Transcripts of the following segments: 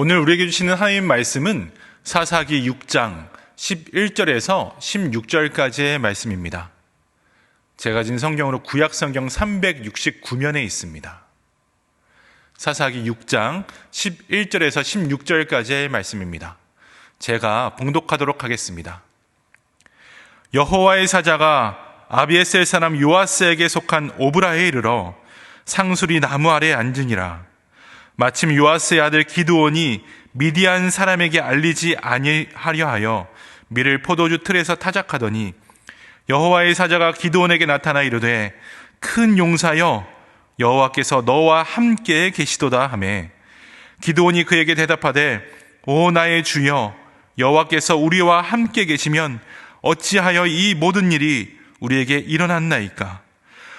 오늘 우리에게 주시는 하나님 말씀은 사사기 6장 11절에서 16절까지의 말씀입니다. 제가 진 성경으로 구약 성경 369면에 있습니다. 사사기 6장 11절에서 16절까지의 말씀입니다. 제가 봉독하도록 하겠습니다. 여호와의 사자가 아비에셀 사람 요아스에게 속한 오브라에 이르러 상수리 나무 아래 앉으니라. 마침 요아스의 아들 기드온이 미디안 사람에게 알리지 아니하려 하여 밀을 포도주 틀에서 타작하더니 여호와의 사자가 기드온에게 나타나 이르되 큰 용사여 여호와께서 너와 함께 계시도다 하매. 기드온이 그에게 대답하되 오 나의 주여 여호와께서 우리와 함께 계시면 어찌하여 이 모든 일이 우리에게 일어났나이까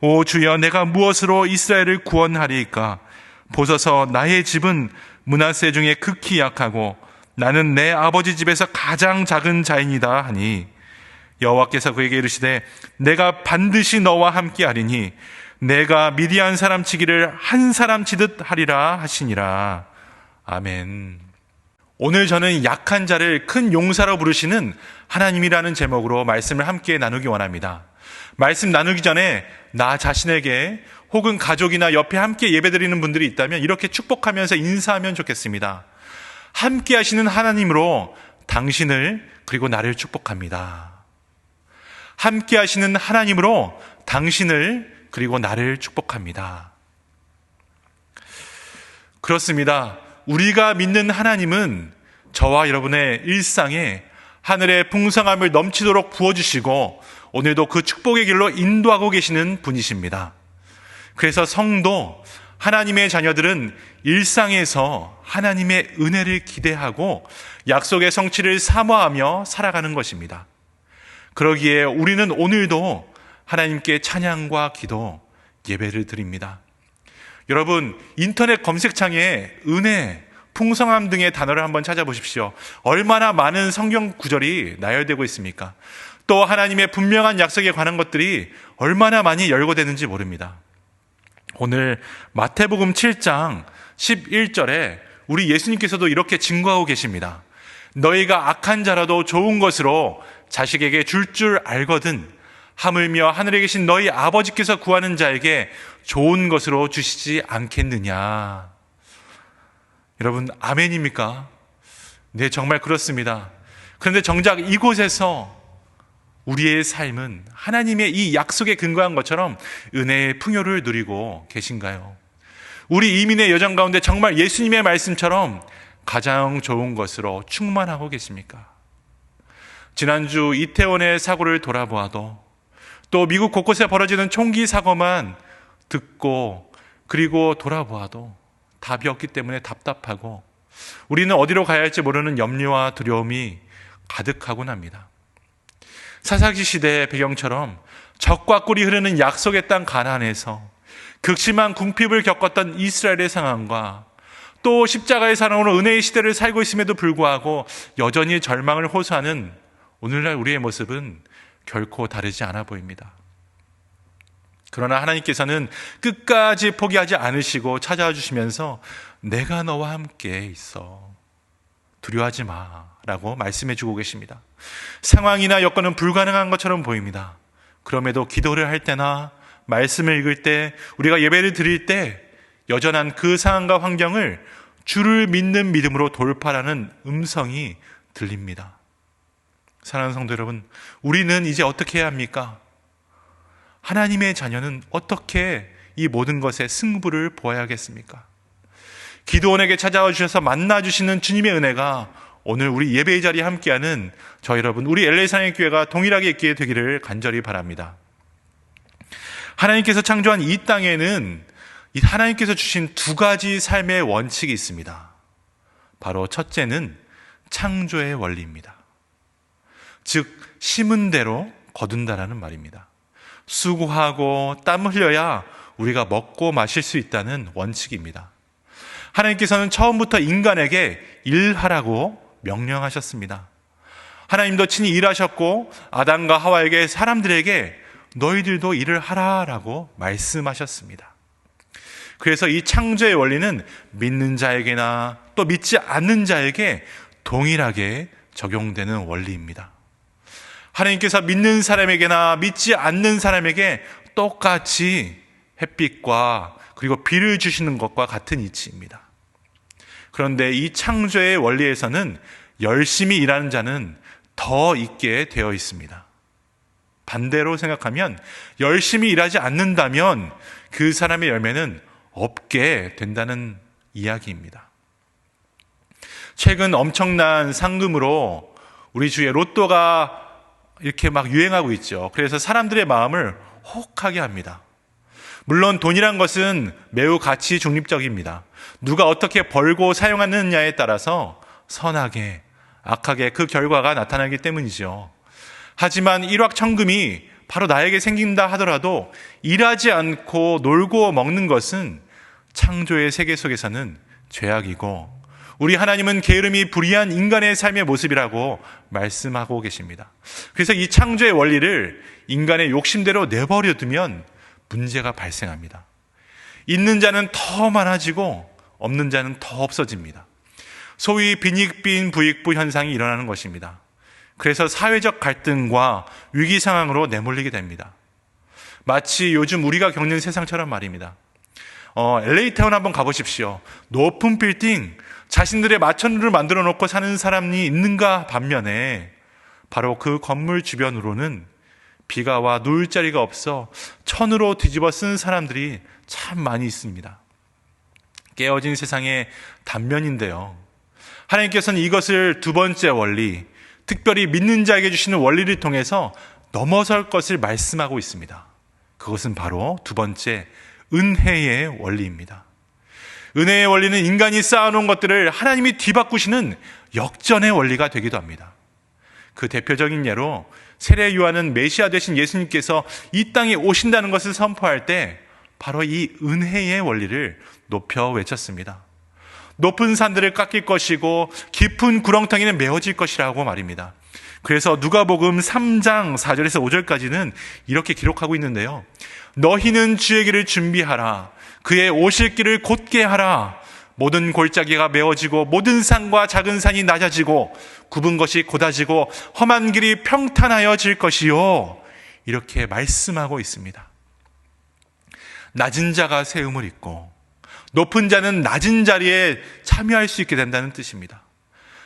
오 주여 내가 무엇으로 이스라엘을 구원하리이까 보소서 나의 집은 문하세 중에 극히 약하고 나는 내 아버지 집에서 가장 작은 자인이다 하니 여호와께서 그에게 이르시되 내가 반드시 너와 함께 하리니 내가 미디안 사람 치기를 한 사람 치듯 하리라 하시니라 아멘. 오늘 저는 약한 자를 큰 용사로 부르시는 하나님이라는 제목으로 말씀을 함께 나누기 원합니다. 말씀 나누기 전에 나 자신에게 혹은 가족이나 옆에 함께 예배드리는 분들이 있다면 이렇게 축복하면서 인사하면 좋겠습니다. 함께 하시는 하나님으로 당신을 그리고 나를 축복합니다. 함께 하시는 하나님으로 당신을 그리고 나를 축복합니다. 그렇습니다. 우리가 믿는 하나님은 저와 여러분의 일상에 하늘의 풍성함을 넘치도록 부어주시고 오늘도 그 축복의 길로 인도하고 계시는 분이십니다. 그래서 성도, 하나님의 자녀들은 일상에서 하나님의 은혜를 기대하고 약속의 성취를 사모하며 살아가는 것입니다. 그러기에 우리는 오늘도 하나님께 찬양과 기도, 예배를 드립니다. 여러분, 인터넷 검색창에 은혜, 풍성함 등의 단어를 한번 찾아보십시오. 얼마나 많은 성경 구절이 나열되고 있습니까? 또 하나님의 분명한 약속에 관한 것들이 얼마나 많이 열거되는지 모릅니다. 오늘 마태복음 7장 11절에 우리 예수님께서도 이렇게 증거하고 계십니다. 너희가 악한 자라도 좋은 것으로 자식에게 줄줄 줄 알거든 하물며 하늘에 계신 너희 아버지께서 구하는 자에게 좋은 것으로 주시지 않겠느냐. 여러분, 아멘입니까? 네, 정말 그렇습니다. 그런데 정작 이곳에서 우리의 삶은 하나님의 이 약속에 근거한 것처럼 은혜의 풍요를 누리고 계신가요? 우리 이민의 여정 가운데 정말 예수님의 말씀처럼 가장 좋은 것으로 충만하고 계십니까? 지난주 이태원의 사고를 돌아보아도 또 미국 곳곳에 벌어지는 총기 사고만 듣고 그리고 돌아보아도 답이 없기 때문에 답답하고 우리는 어디로 가야 할지 모르는 염려와 두려움이 가득하곤 합니다. 사사기 시대의 배경처럼 적과 꿀이 흐르는 약속의 땅 가나안에서 극심한 궁핍을 겪었던 이스라엘의 상황과 또 십자가의 사랑으로 은혜의 시대를 살고 있음에도 불구하고 여전히 절망을 호소하는 오늘날 우리의 모습은 결코 다르지 않아 보입니다. 그러나 하나님께서는 끝까지 포기하지 않으시고 찾아와 주시면서 내가 너와 함께 있어. 두려워하지 마. 라고 말씀해 주고 계십니다. 상황이나 여건은 불가능한 것처럼 보입니다. 그럼에도 기도를 할 때나 말씀을 읽을 때 우리가 예배를 드릴 때 여전한 그 상황과 환경을 주를 믿는 믿음으로 돌파하는 음성이 들립니다. 사랑하는 성도 여러분, 우리는 이제 어떻게 해야 합니까? 하나님의 자녀는 어떻게 이 모든 것에 승부를 보아야겠습니까? 기도원에게 찾아와 주셔서 만나 주시는 주님의 은혜가 오늘 우리 예배의 자리에 함께하는 저 여러분, 우리 엘레상의 교회가 동일하게 있게 되기를 간절히 바랍니다. 하나님께서 창조한 이 땅에는 이 하나님께서 주신 두 가지 삶의 원칙이 있습니다. 바로 첫째는 창조의 원리입니다. 즉, 심은 대로 거둔다라는 말입니다. 수고하고 땀 흘려야 우리가 먹고 마실 수 있다는 원칙입니다. 하나님께서는 처음부터 인간에게 일하라고 명령하셨습니다. 하나님도 친히 일하셨고 아담과 하와에게 사람들에게 너희들도 일을 하라라고 말씀하셨습니다. 그래서 이 창조의 원리는 믿는 자에게나 또 믿지 않는 자에게 동일하게 적용되는 원리입니다. 하나님께서 믿는 사람에게나 믿지 않는 사람에게 똑같이 햇빛과 그리고 비를 주시는 것과 같은 이치입니다. 그런데 이 창조의 원리에서는 열심히 일하는 자는 더 있게 되어 있습니다. 반대로 생각하면 열심히 일하지 않는다면 그 사람의 열매는 없게 된다는 이야기입니다. 최근 엄청난 상금으로 우리 주의 로또가 이렇게 막 유행하고 있죠. 그래서 사람들의 마음을 혹하게 합니다. 물론 돈이란 것은 매우 가치 중립적입니다. 누가 어떻게 벌고 사용하느냐에 따라서 선하게, 악하게 그 결과가 나타나기 때문이죠. 하지만 일확천금이 바로 나에게 생긴다 하더라도 일하지 않고 놀고 먹는 것은 창조의 세계 속에서는 죄악이고 우리 하나님은 게으름이 불의한 인간의 삶의 모습이라고 말씀하고 계십니다. 그래서 이 창조의 원리를 인간의 욕심대로 내버려 두면 문제가 발생합니다. 있는 자는 더 많아지고 없는 자는 더 없어집니다. 소위 빈익빈 부익부 현상이 일어나는 것입니다. 그래서 사회적 갈등과 위기 상황으로 내몰리게 됩니다. 마치 요즘 우리가 겪는 세상처럼 말입니다. 어, LA 타운 한번 가보십시오. 높은 빌딩, 자신들의 마천루를 만들어 놓고 사는 사람이 있는가 반면에 바로 그 건물 주변으로는 비가 와 누울 자리가 없어 천으로 뒤집어 쓴 사람들이 참 많이 있습니다. 깨어진 세상의 단면인데요. 하나님께서는 이것을 두 번째 원리, 특별히 믿는 자에게 주시는 원리를 통해서 넘어설 것을 말씀하고 있습니다. 그것은 바로 두 번째 은혜의 원리입니다. 은혜의 원리는 인간이 쌓아놓은 것들을 하나님이 뒤바꾸시는 역전의 원리가 되기도 합니다. 그 대표적인 예로 세례 요한은 메시아 되신 예수님께서 이 땅에 오신다는 것을 선포할 때 바로 이 은혜의 원리를 높여 외쳤습니다. 높은 산들을 깎일 것이고 깊은 구렁텅이는 메워질 것이라고 말입니다. 그래서 누가복음 3장 4절에서 5절까지는 이렇게 기록하고 있는데요. 너희는 주의 길을 준비하라. 그의 오실 길을 곧게 하라. 모든 골짜기가 메워지고 모든 산과 작은 산이 낮아지고 굽은 것이 곧아지고 험한 길이 평탄하여질 것이요. 이렇게 말씀하고 있습니다. 낮은 자가 세움을 입고 높은 자는 낮은 자리에 참여할 수 있게 된다는 뜻입니다.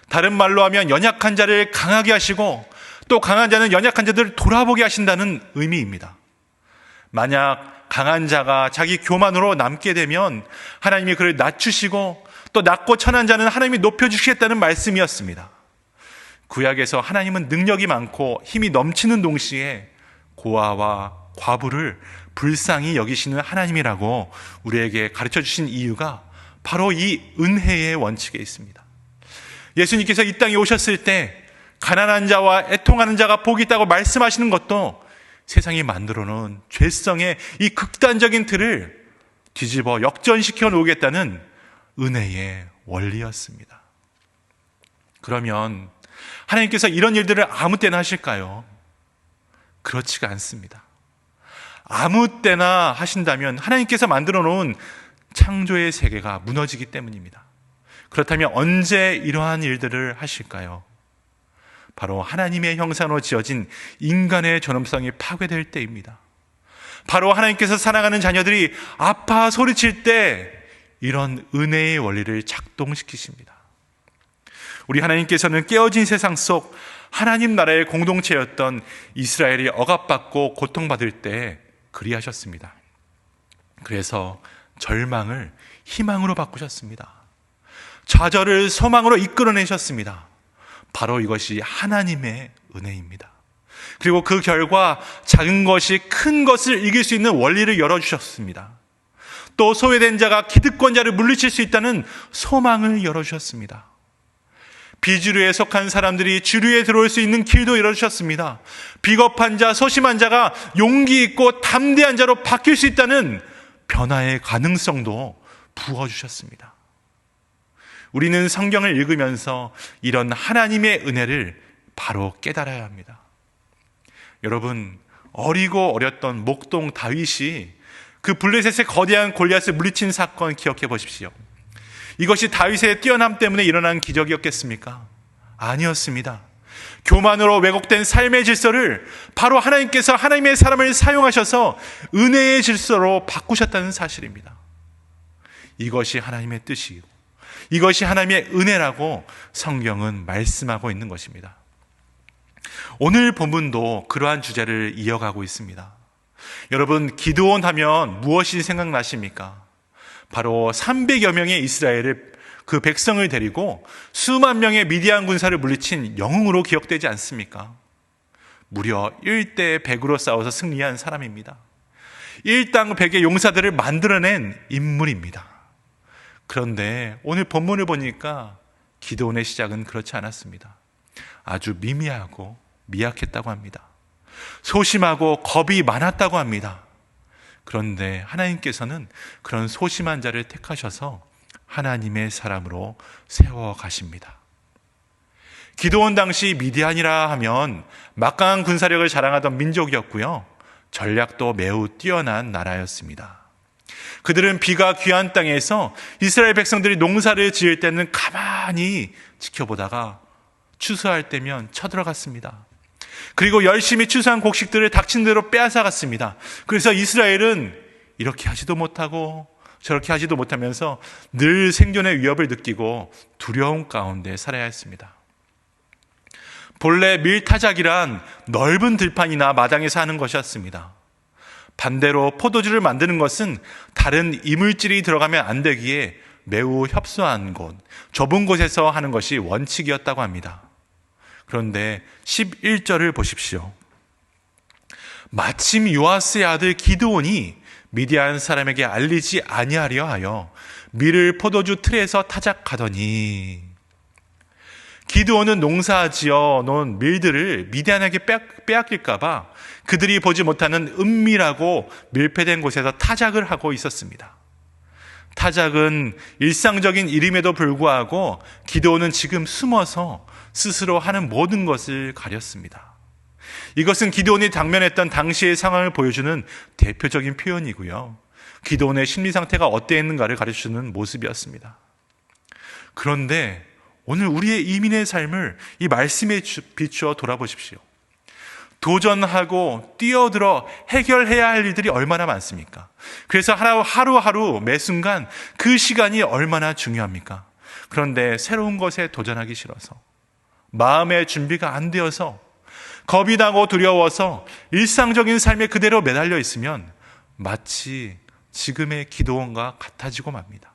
다른 말로 하면 연약한 자를 강하게 하시고 또 강한 자는 연약한 자들을 돌아보게 하신다는 의미입니다. 만약 강한 자가 자기 교만으로 남게 되면 하나님이 그를 낮추시고 또 낮고 천한 자는 하나님이 높여주시겠다는 말씀이었습니다. 구약에서 하나님은 능력이 많고 힘이 넘치는 동시에 고아와 과부를 불쌍히 여기시는 하나님이라고 우리에게 가르쳐 주신 이유가 바로 이 은혜의 원칙에 있습니다. 예수님께서 이 땅에 오셨을 때 가난한 자와 애통하는 자가 복이 있다고 말씀하시는 것도 세상이 만들어 놓은 죄성의 이 극단적인 틀을 뒤집어 역전시켜 놓겠다는 은혜의 원리였습니다. 그러면 하나님께서 이런 일들을 아무 때나 하실까요? 그렇지가 않습니다. 아무 때나 하신다면 하나님께서 만들어 놓은 창조의 세계가 무너지기 때문입니다. 그렇다면 언제 이러한 일들을 하실까요? 바로 하나님의 형상으로 지어진 인간의 존엄성이 파괴될 때입니다. 바로 하나님께서 사랑하는 자녀들이 아파 소리칠 때 이런 은혜의 원리를 작동시키십니다. 우리 하나님께서는 깨어진 세상 속 하나님 나라의 공동체였던 이스라엘이 억압받고 고통받을 때 그리하셨습니다. 그래서 절망을 희망으로 바꾸셨습니다. 좌절을 소망으로 이끌어내셨습니다. 바로 이것이 하나님의 은혜입니다. 그리고 그 결과 작은 것이 큰 것을 이길 수 있는 원리를 열어주셨습니다. 또 소외된 자가 기득권자를 물리칠 수 있다는 소망을 열어주셨습니다. 비주류에 속한 사람들이 주류에 들어올 수 있는 길도 열어주셨습니다. 비겁한 자, 소심한 자가 용기 있고 담대한 자로 바뀔 수 있다는 변화의 가능성도 부어주셨습니다. 우리는 성경을 읽으면서 이런 하나님의 은혜를 바로 깨달아야 합니다. 여러분, 어리고 어렸던 목동 다윗이 그 블레셋의 거대한 골리앗을 물리친 사건 기억해 보십시오. 이것이 다윗의 뛰어남 때문에 일어난 기적이었겠습니까? 아니었습니다. 교만으로 왜곡된 삶의 질서를 바로 하나님께서 하나님의 사람을 사용하셔서 은혜의 질서로 바꾸셨다는 사실입니다. 이것이 하나님의 뜻이고 이것이 하나님의 은혜라고 성경은 말씀하고 있는 것입니다. 오늘 본문도 그러한 주제를 이어가고 있습니다. 여러분, 기도원 하면 무엇이 생각나십니까? 바로 300여 명의 이스라엘을 그 백성을 데리고 수만 명의 미디안 군사를 물리친 영웅으로 기억되지 않습니까? 무려 1대 100으로 싸워서 승리한 사람입니다. 1당 100의 용사들을 만들어낸 인물입니다. 그런데 오늘 본문을 보니까 기도원의 시작은 그렇지 않았습니다. 아주 미미하고 미약했다고 합니다. 소심하고 겁이 많았다고 합니다. 그런데 하나님께서는 그런 소심한 자를 택하셔서 하나님의 사람으로 세워 가십니다. 기도원 당시 미디안이라 하면 막강한 군사력을 자랑하던 민족이었고요. 전략도 매우 뛰어난 나라였습니다. 그들은 비가 귀한 땅에서 이스라엘 백성들이 농사를 지을 때는 가만히 지켜보다가 추수할 때면 쳐들어갔습니다. 그리고 열심히 추수한 곡식들을 닥친 대로 빼앗아갔습니다. 그래서 이스라엘은 이렇게 하지도 못하고 저렇게 하지도 못하면서 늘 생존의 위협을 느끼고 두려움 가운데 살아야 했습니다. 본래 밀타작이란 넓은 들판이나 마당에서 하는 것이었습니다. 반대로 포도주를 만드는 것은 다른 이물질이 들어가면 안 되기에 매우 협소한 곳, 좁은 곳에서 하는 것이 원칙이었다고 합니다. 그런데 11절을 보십시오. 마침 요아스의 아들 기드온이 미디안 사람에게 알리지 아니하려 하여 밀을 포도주 틀에서 타작하더니 기드온은 농사지어 놓은 밀들을 미디안에게 빼앗길까봐 그들이 보지 못하는 은밀하고 밀폐된 곳에서 타작을 하고 있었습니다. 타작은 일상적인 일임에도 불구하고 기도는 지금 숨어서 스스로 하는 모든 것을 가렸습니다. 이것은 기도원이 당면했던 당시의 상황을 보여주는 대표적인 표현이고요. 기도원의 심리 상태가 어땠는가를 가르쳐주는 모습이었습니다. 그런데 오늘 우리의 이민의 삶을 이 말씀에 비추어 돌아보십시오. 도전하고 뛰어들어 해결해야 할 일들이 얼마나 많습니까? 그래서 하루하루 매 순간 그 시간이 얼마나 중요합니까? 그런데 새로운 것에 도전하기 싫어서 마음의 준비가 안 되어서 겁이 나고 두려워서 일상적인 삶에 그대로 매달려 있으면 마치 지금의 기도원과 같아지고 맙니다.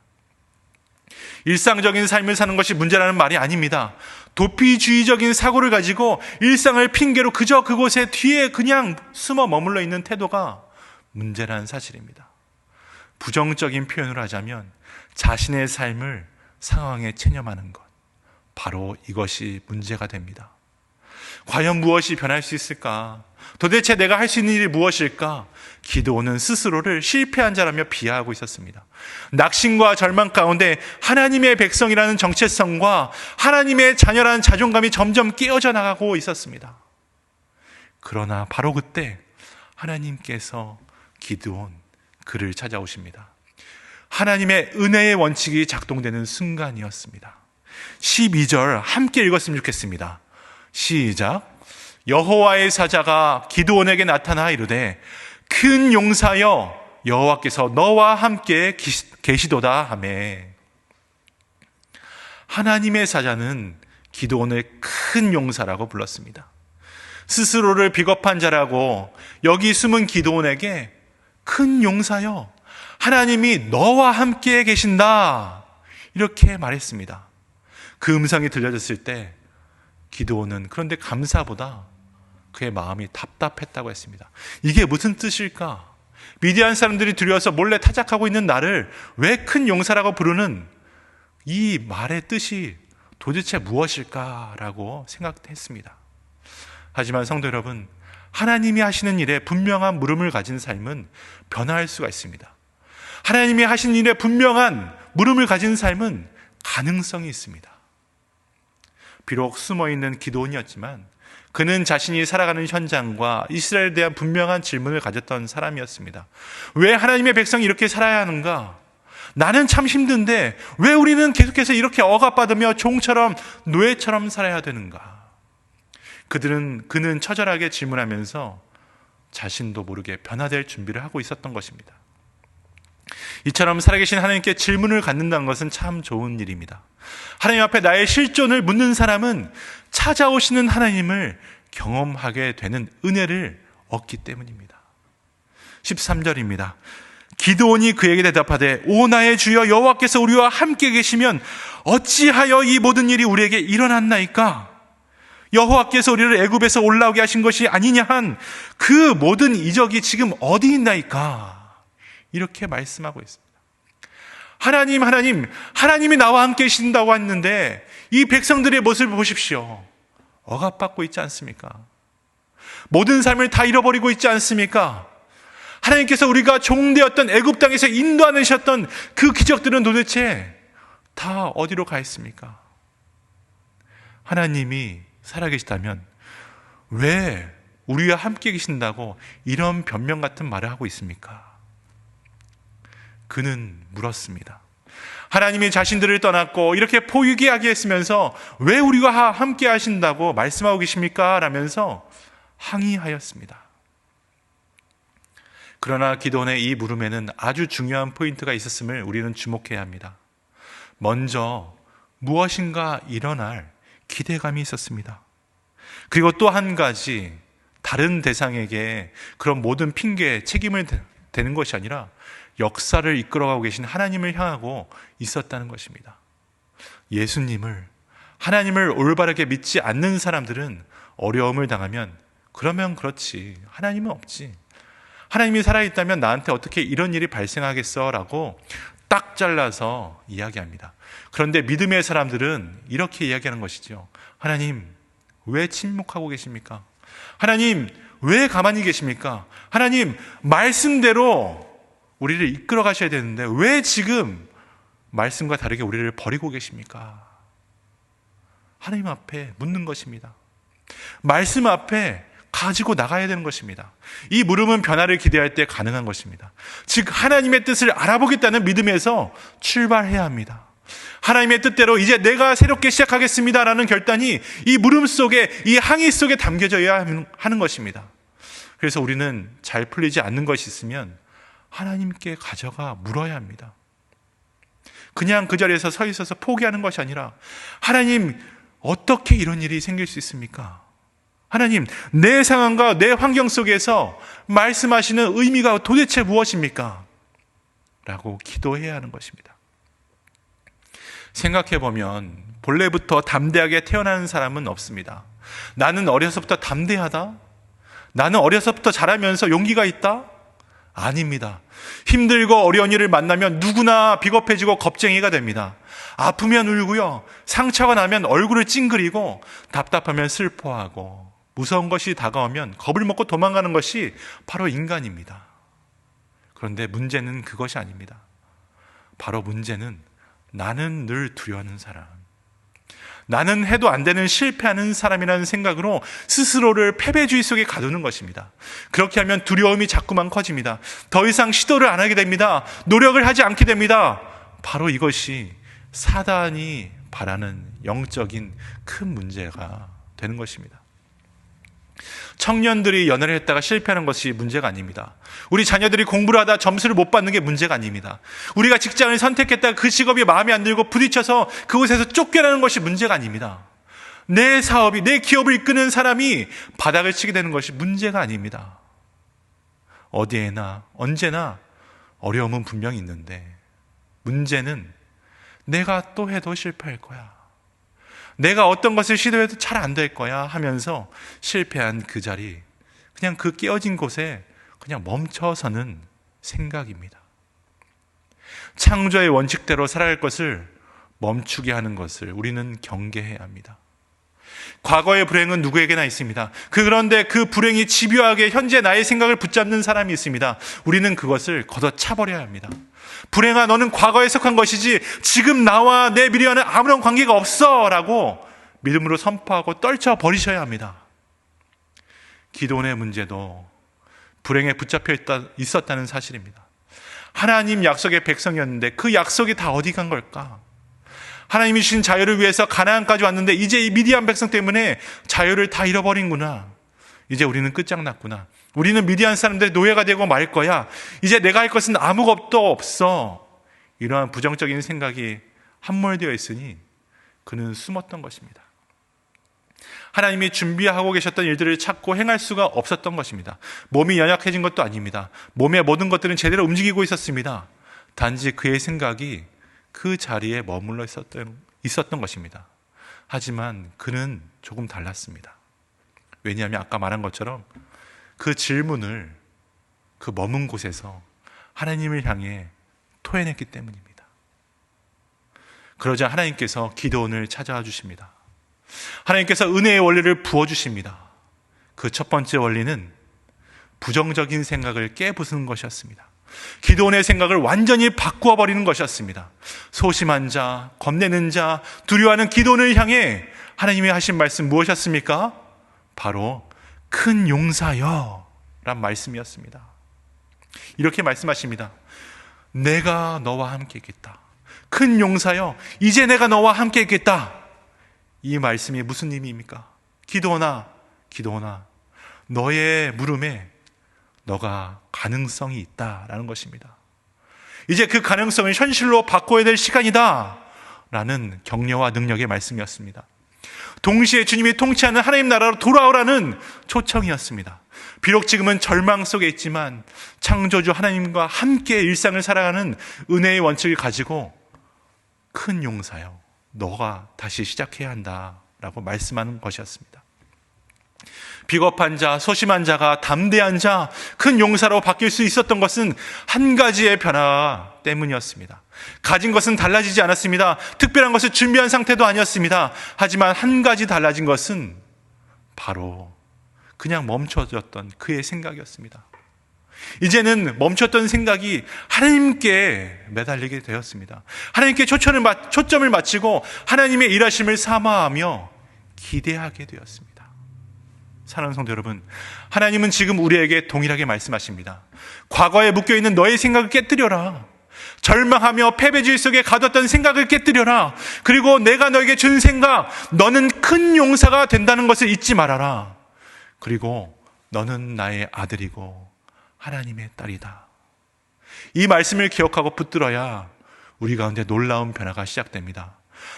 일상적인 삶을 사는 것이 문제라는 말이 아닙니다. 도피주의적인 사고를 가지고 일상을 핑계로 그저 그곳에 뒤에 그냥 숨어 머물러 있는 태도가 문제라는 사실입니다. 부정적인 표현을 하자면 자신의 삶을 상황에 체념하는 것. 바로 이것이 문제가 됩니다. 과연 무엇이 변할 수 있을까? 도대체 내가 할 수 있는 일이 무엇일까? 기도는 스스로를 실패한 자라며 비하하고 있었습니다. 낙심과 절망 가운데 하나님의 백성이라는 정체성과 하나님의 자녀라는 자존감이 점점 깨어져 나가고 있었습니다. 그러나 바로 그때 하나님께서 기드온 그를 찾아오십니다. 하나님의 은혜의 원칙이 작동되는 순간이었습니다. 12절 함께 읽었으면 좋겠습니다. 시작. 여호와의 사자가 기드온에게 나타나 이르되 큰 용사여 여호와께서 너와 함께 계시도다 하매 하나님의 사자는 기도원을 큰 용사라고 불렀습니다. 스스로를 비겁한 자라고 여기 숨은 기도원에게 큰 용사여 하나님이 너와 함께 계신다 이렇게 말했습니다. 그 음성이 들려졌을 때 기도원은 그런데 감사보다 그의 마음이 답답했다고 했습니다. 이게 무슨 뜻일까? 미디안 사람들이 두려워서 몰래 타작하고 있는 나를 왜 큰 용사라고 부르는 이 말의 뜻이 도대체 무엇일까라고 생각했습니다. 하지만 성도 여러분, 하나님이 하시는 일에 분명한 물음을 가진 삶은 변화할 수가 있습니다. 하나님이 하시는 일에 분명한 물음을 가진 삶은 가능성이 있습니다. 비록 숨어 있는 기도원이었지만 그는 자신이 살아가는 현장과 이스라엘에 대한 분명한 질문을 가졌던 사람이었습니다. 왜 하나님의 백성이 이렇게 살아야 하는가? 나는 참 힘든데 왜 우리는 계속해서 이렇게 억압받으며 종처럼 노예처럼 살아야 되는가? 그들은 그는 처절하게 질문하면서 자신도 모르게 변화될 준비를 하고 있었던 것입니다. 이처럼 살아계신 하나님께 질문을 갖는다는 것은 참 좋은 일입니다. 하나님 앞에 나의 실존을 묻는 사람은 찾아오시는 하나님을 경험하게 되는 은혜를 얻기 때문입니다. 13절입니다. 기도원이 그에게 대답하되 오 나의 주여 여호와께서 우리와 함께 계시면 어찌하여 이 모든 일이 우리에게 일어났나이까? 여호와께서 우리를 애굽에서 올라오게 하신 것이 아니냐 한 그 모든 이적이 지금 어디 있나이까? 이렇게 말씀하고 있습니다. 하나님, 하나님, 하나님이 나와 함께 계신다고 했는데 이 백성들의 모습을 보십시오. 억압받고 있지 않습니까? 모든 삶을 다 잃어버리고 있지 않습니까? 하나님께서 우리가 종되었던 애굽 땅에서 인도하셨던 그 기적들은 도대체 다 어디로 가 있습니까? 하나님이 살아계시다면 왜 우리와 함께 계신다고 이런 변명 같은 말을 하고 있습니까? 그는 물었습니다. 하나님이 자신들을 떠났고 이렇게 포유기하게 했으면서 왜 우리와 함께 하신다고 말씀하고 계십니까? 라면서 항의하였습니다. 그러나 기도원의 이 물음에는 아주 중요한 포인트가 있었음을 우리는 주목해야 합니다. 먼저 무엇인가 일어날 기대감이 있었습니다. 그리고 또 한 가지 다른 대상에게 그런 모든 핑계, 책임을 대는 것이 아니라 역사를 이끌어가고 계신 하나님을 향하고 있었다는 것입니다. 예수님을, 하나님을 올바르게 믿지 않는 사람들은 어려움을 당하면 그러면 그렇지. 하나님은 없지. 하나님이 살아있다면 나한테 어떻게 이런 일이 발생하겠어? 라고 딱 잘라서 이야기합니다. 그런데 믿음의 사람들은 이렇게 이야기하는 것이죠. 하나님, 왜 침묵하고 계십니까? 하나님, 왜 가만히 계십니까? 하나님, 말씀대로 우리를 이끌어 가셔야 되는데 왜 지금 말씀과 다르게 우리를 버리고 계십니까? 하나님 앞에 묻는 것입니다. 말씀 앞에 가지고 나가야 되는 것입니다. 이 물음은 변화를 기대할 때 가능한 것입니다. 즉, 하나님의 뜻을 알아보겠다는 믿음에서 출발해야 합니다. 하나님의 뜻대로 이제 내가 새롭게 시작하겠습니다라는 결단이 이 물음 속에, 이 항의 속에 담겨져야 하는 것입니다. 그래서 우리는 잘 풀리지 않는 것이 있으면 하나님께 가져가 물어야 합니다. 그냥 그 자리에서 서 있어서 포기하는 것이 아니라 하나님 어떻게 이런 일이 생길 수 있습니까? 하나님 내 상황과 내 환경 속에서 말씀하시는 의미가 도대체 무엇입니까? 라고 기도해야 하는 것입니다. 생각해 보면 본래부터 담대하게 태어나는 사람은 없습니다. 나는 어려서부터 담대하다? 나는 어려서부터 잘하면서 용기가 있다? 아닙니다. 힘들고 어려운 일을 만나면 누구나 비겁해지고 겁쟁이가 됩니다. 아프면 울고요. 상처가 나면 얼굴을 찡그리고 답답하면 슬퍼하고 무서운 것이 다가오면 겁을 먹고 도망가는 것이 바로 인간입니다. 그런데 문제는 그것이 아닙니다. 바로 문제는 나는 늘 두려워하는 사람. 나는 해도 안 되는 실패하는 사람이라는 생각으로 스스로를 패배주의 속에 가두는 것입니다. 그렇게 하면 두려움이 자꾸만 커집니다. 더 이상 시도를 안 하게 됩니다. 노력을 하지 않게 됩니다. 바로 이것이 사단이 바라는 영적인 큰 문제가 되는 것입니다. 청년들이 연애를 했다가 실패하는 것이 문제가 아닙니다. 우리 자녀들이 공부를 하다 점수를 못 받는 게 문제가 아닙니다. 우리가 직장을 선택했다가 그 직업이 마음에 안 들고 부딪혀서 그곳에서 쫓겨나는 것이 문제가 아닙니다. 내 사업이, 내 기업을 이끄는 사람이 바닥을 치게 되는 것이 문제가 아닙니다. 어디에나, 언제나 어려움은 분명히 있는데, 문제는 내가 또 해도 실패할 거야. 내가 어떤 것을 시도해도 잘 안 될 거야 하면서 실패한 그 자리, 그냥 그 깨어진 곳에 그냥 멈춰서는 생각입니다. 창조의 원칙대로 살아갈 것을 멈추게 하는 것을 우리는 경계해야 합니다. 과거의 불행은 누구에게나 있습니다. 그런데 그 불행이 집요하게 현재 나의 생각을 붙잡는 사람이 있습니다. 우리는 그것을 걷어차버려야 합니다. 불행아, 너는 과거에 속한 것이지 지금 나와 내 미래와는 아무런 관계가 없어! 라고 믿음으로 선포하고 떨쳐버리셔야 합니다. 기도원의 문제도 불행에 붙잡혀 있다, 있었다는 사실입니다. 하나님 약속의 백성이었는데 그 약속이 다 어디 간 걸까? 하나님이 주신 자유를 위해서 가나안까지 왔는데 이제 이 미디안 백성 때문에 자유를 다 잃어버린구나. 이제 우리는 끝장났구나. 우리는 미디안 사람들의 노예가 되고 말 거야. 이제 내가 할 것은 아무것도 없어. 이러한 부정적인 생각이 함몰되어 있으니 그는 숨었던 것입니다. 하나님이 준비하고 계셨던 일들을 찾고 행할 수가 없었던 것입니다. 몸이 연약해진 것도 아닙니다. 몸의 모든 것들은 제대로 움직이고 있었습니다. 단지 그의 생각이 그 자리에 머물러 있었던, 있었던 것입니다. 하지만 그는 조금 달랐습니다. 왜냐하면 아까 말한 것처럼 그 질문을 그 머문 곳에서 하나님을 향해 토해냈기 때문입니다. 그러자 하나님께서 기도원을 찾아와 주십니다. 하나님께서 은혜의 원리를 부어주십니다. 그 첫 번째 원리는 부정적인 생각을 깨부수는 것이었습니다. 기도원의 생각을 완전히 바꾸어 버리는 것이었습니다. 소심한 자, 겁내는 자, 두려워하는 기도원을 향해 하나님이 하신 말씀 무엇이었습니까? 바로 큰 용사여 란 말씀이었습니다. 이렇게 말씀하십니다. 내가 너와 함께 있겠다. 큰 용사여, 이제 내가 너와 함께 있겠다. 이 말씀이 무슨 의미입니까? 기도나, 기도나, 너의 물음에 너가 가능성이 있다라는 것입니다. 이제 그 가능성을 현실로 바꿔야 될 시간이다. 라는 격려와 능력의 말씀이었습니다. 동시에 주님이 통치하는 하나님 나라로 돌아오라는 초청이었습니다. 비록 지금은 절망 속에 있지만 창조주 하나님과 함께 일상을 살아가는 은혜의 원칙을 가지고 큰 용사요. 너가 다시 시작해야 한다. 라고 말씀하는 것이었습니다. 비겁한 자, 소심한 자가 담대한 자, 큰 용사로 바뀔 수 있었던 것은 한 가지의 변화 때문이었습니다. 가진 것은 달라지지 않았습니다. 특별한 것을 준비한 상태도 아니었습니다. 하지만 한 가지 달라진 것은 바로 그냥 멈춰졌던 그의 생각이었습니다. 이제는 멈췄던 생각이 하나님께 매달리게 되었습니다. 하나님께 초점을, 초점을 맞추고 하나님의 일하심을 사모하며 기대하게 되었습니다. 사랑하는 성도 여러분, 하나님은 지금 우리에게 동일하게 말씀하십니다. 과거에 묶여있는 너의 생각을 깨뜨려라. 절망하며 패배주의 속에 가뒀던 생각을 깨뜨려라. 그리고 내가 너에게 준 생각, 너는 큰 용사가 된다는 것을 잊지 말아라. 그리고 너는 나의 아들이고 하나님의 딸이다. 이 말씀을 기억하고 붙들어야 우리 가운데 놀라운 변화가 시작됩니다.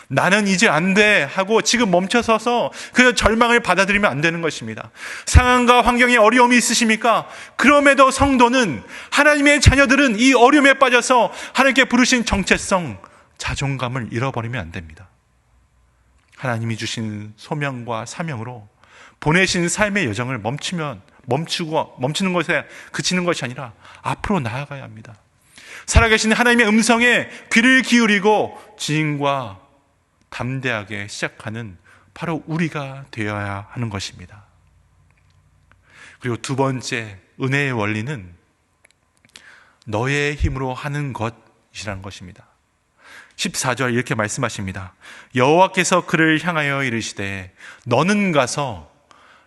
나는 이제 안 돼 하고 지금 멈춰서서 그 절망을 받아들이면 안 되는 것입니다. 상황과 환경에 어려움이 있으십니까? 그럼에도 성도는 하나님의 자녀들은 이 어려움에 빠져서 하나님께 부르신 정체성, 자존감을 잃어버리면 안 됩니다. 하나님이 주신 소명과 사명으로 보내신 삶의 여정을 멈추면 멈추고 멈추는 것에 그치는 것이 아니라 앞으로 나아가야 합니다. 살아계신 하나님의 음성에 귀를 기울이고 지인과 담대하게 시작하는 바로 우리가 되어야 하는 것입니다. 그리고 두 번째 은혜의 원리는 너의 힘으로 하는 것이라는 것입니다. 14절 이렇게 말씀하십니다. 여호와께서 그를 향하여 이르시되 너는 가서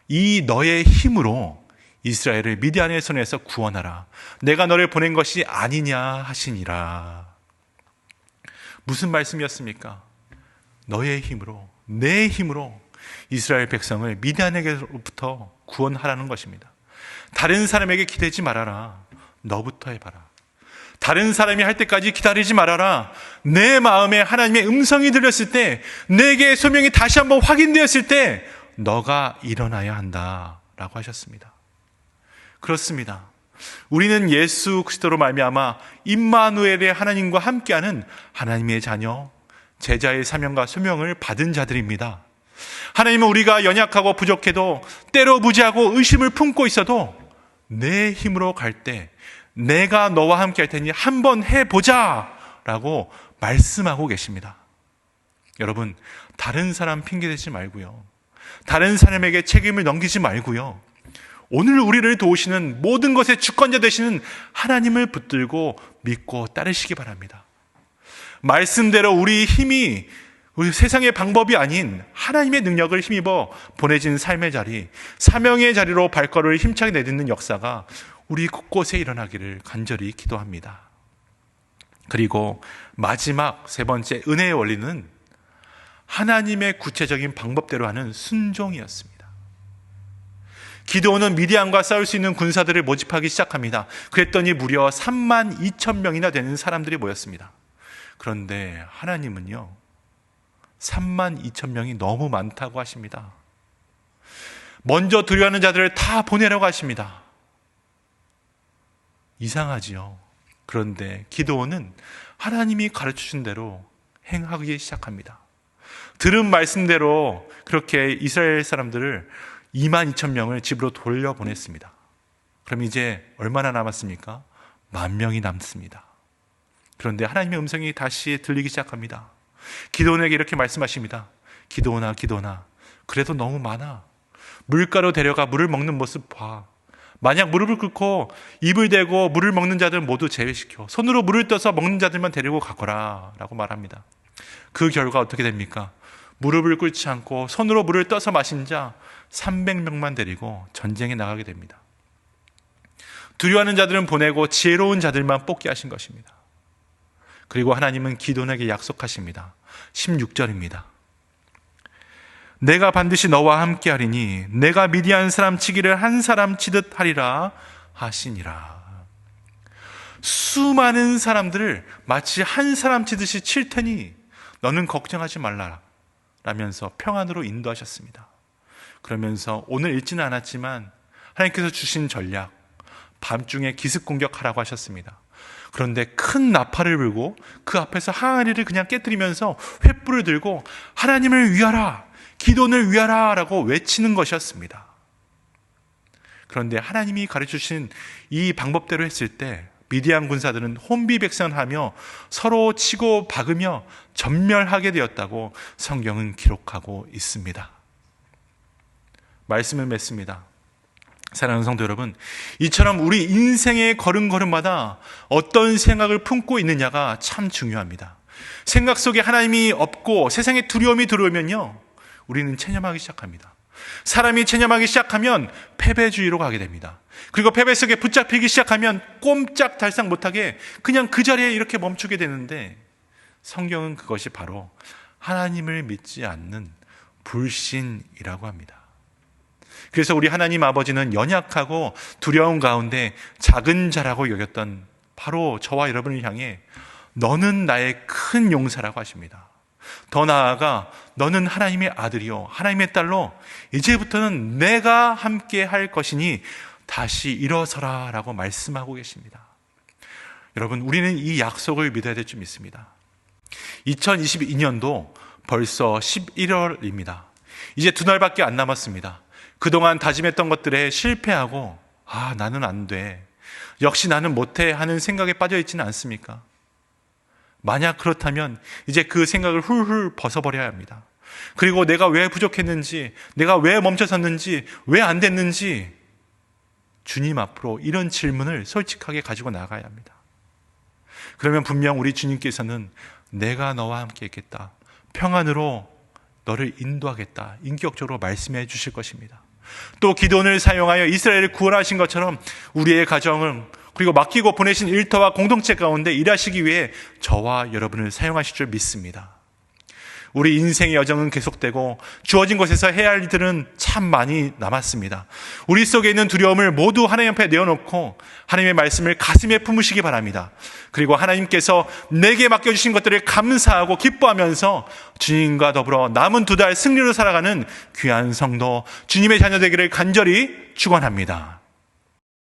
이 너의 힘으로 이스라엘을 미디안의 손에서 구원하라. 내가 너를 보낸 것이 아니냐 하시니라. 무슨 말씀이었습니까? 너의 힘으로, 내 힘으로 이스라엘 백성을 미디안에게로부터 구원하라는 것입니다. 다른 사람에게 기대지 말아라. 너부터 해봐라. 다른 사람이 할 때까지 기다리지 말아라. 내 마음에 하나님의 음성이 들렸을 때, 내게 소명이 다시 한번 확인되었을 때, 너가 일어나야 한다. 라고 하셨습니다. 그렇습니다. 우리는 예수 그리스도로 말미암아 임마누엘의 하나님과 함께하는 하나님의 자녀, 제자의 사명과 소명을 받은 자들입니다. 하나님은 우리가 연약하고 부족해도 때로 무지하고 의심을 품고 있어도 내 힘으로 갈 때 내가 너와 함께 할 테니 한번 해보자 라고 말씀하고 계십니다. 여러분, 다른 사람 핑계대지 말고요. 다른 사람에게 책임을 넘기지 말고요. 오늘 우리를 도우시는 모든 것의 주권자 되시는 하나님을 붙들고 믿고 따르시기 바랍니다. 말씀대로 우리 힘이 우리 세상의 방법이 아닌 하나님의 능력을 힘입어 보내진 삶의 자리, 사명의 자리로 발걸음을 힘차게 내딛는 역사가 우리 곳곳에 일어나기를 간절히 기도합니다. 그리고 마지막 세 번째 은혜의 원리는 하나님의 구체적인 방법대로 하는 순종이었습니다. 기도원은 미디안과 싸울 수 있는 군사들을 모집하기 시작합니다. 그랬더니 무려 3만 2천 명이나 되는 사람들이 모였습니다. 그런데 하나님은요, 3만 2천 명이 너무 많다고 하십니다. 먼저 두려워하는 자들을 다 보내라고 하십니다. 이상하지요. 그런데 기도원은 하나님이 가르쳐 주신 대로 행하기 시작합니다. 들은 말씀대로 그렇게 이스라엘 사람들을 2만 2천 명을 집으로 돌려보냈습니다. 그럼 이제 얼마나 남았습니까? 만 명이 남습니다. 그런데 하나님의 음성이 다시 들리기 시작합니다. 기도원에게 이렇게 말씀하십니다. 기도원아, 기도원아. 그래도 너무 많아. 물가로 데려가 물을 먹는 모습 봐. 만약 무릎을 꿇고 입을 대고 물을 먹는 자들 모두 제외시켜. 손으로 물을 떠서 먹는 자들만 데리고 가거라. 라고 말합니다. 그 결과 어떻게 됩니까? 무릎을 꿇지 않고 손으로 물을 떠서 마신 자 300명만 데리고 전쟁에 나가게 됩니다. 두려워하는 자들은 보내고 지혜로운 자들만 뽑게 하신 것입니다. 그리고 하나님은 기도원에게 약속하십니다. 16절입니다. 내가 반드시 너와 함께 하리니 내가 미디안 사람 치기를 한 사람 치듯 하리라 하시니라. 수많은 사람들을 마치 한 사람 치듯이 칠 테니 너는 걱정하지 말라 라면서 평안으로 인도하셨습니다. 그러면서 오늘 읽지는 않았지만 하나님께서 주신 전략 밤중에 기습 공격하라고 하셨습니다. 그런데 큰 나팔을 불고 그 앞에서 항아리를 그냥 깨뜨리면서 횃불을 들고 하나님을 위하라 기도를 위하라 라고 외치는 것이었습니다. 그런데 하나님이 가르쳐 주신 이 방법대로 했을 때 미디안 군사들은 혼비백산하며 서로 치고 박으며 전멸하게 되었다고 성경은 기록하고 있습니다. 말씀을 맺습니다. 사랑하는 성도 여러분, 이처럼 우리 인생의 걸음걸음마다 어떤 생각을 품고 있느냐가 참 중요합니다. 생각 속에 하나님이 없고 세상에 두려움이 들어오면요, 우리는 체념하기 시작합니다. 사람이 체념하기 시작하면 패배주의로 가게 됩니다. 그리고 패배 속에 붙잡히기 시작하면 꼼짝 달싹 못하게 그냥 그 자리에 이렇게 멈추게 되는데 성경은 그것이 바로 하나님을 믿지 않는 불신이라고 합니다. 그래서 우리 하나님 아버지는 연약하고 두려운 가운데 작은 자라고 여겼던 바로 저와 여러분을 향해 너는 나의 큰 용사라고 하십니다. 더 나아가 너는 하나님의 아들이요 하나님의 딸로 이제부터는 내가 함께 할 것이니 다시 일어서라라고 말씀하고 계십니다. 여러분 우리는 이 약속을 믿어야 될 줄 믿습니다. 2022년도 벌써 11월입니다. 이제 두 날밖에 안 남았습니다. 그동안 다짐했던 것들에 실패하고 아 나는 안 돼. 역시 나는 못해 하는 생각에 빠져 있지는 않습니까? 만약 그렇다면 이제 그 생각을 훌훌 벗어버려야 합니다. 그리고 내가 왜 부족했는지, 내가 왜 멈춰섰는지, 왜 안 됐는지 주님 앞으로 이런 질문을 솔직하게 가지고 나가야 합니다. 그러면 분명 우리 주님께서는 내가 너와 함께 있겠다. 평안으로 너를 인도하겠다. 인격적으로 말씀해 주실 것입니다. 또 기도원을 사용하여 이스라엘을 구원하신 것처럼 우리의 가정을 그리고 맡기고 보내신 일터와 공동체 가운데 일하시기 위해 저와 여러분을 사용하실 줄 믿습니다. 우리 인생의 여정은 계속되고 주어진 곳에서 해야 할 일들은 참 많이 남았습니다. 우리 속에 있는 두려움을 모두 하나님 앞에 내어놓고 하나님의 말씀을 가슴에 품으시기 바랍니다. 그리고 하나님께서 내게 맡겨주신 것들을 감사하고 기뻐하면서 주님과 더불어 남은 두 달 승리로 살아가는 귀한 성도, 주님의 자녀 되기를 간절히 축원합니다.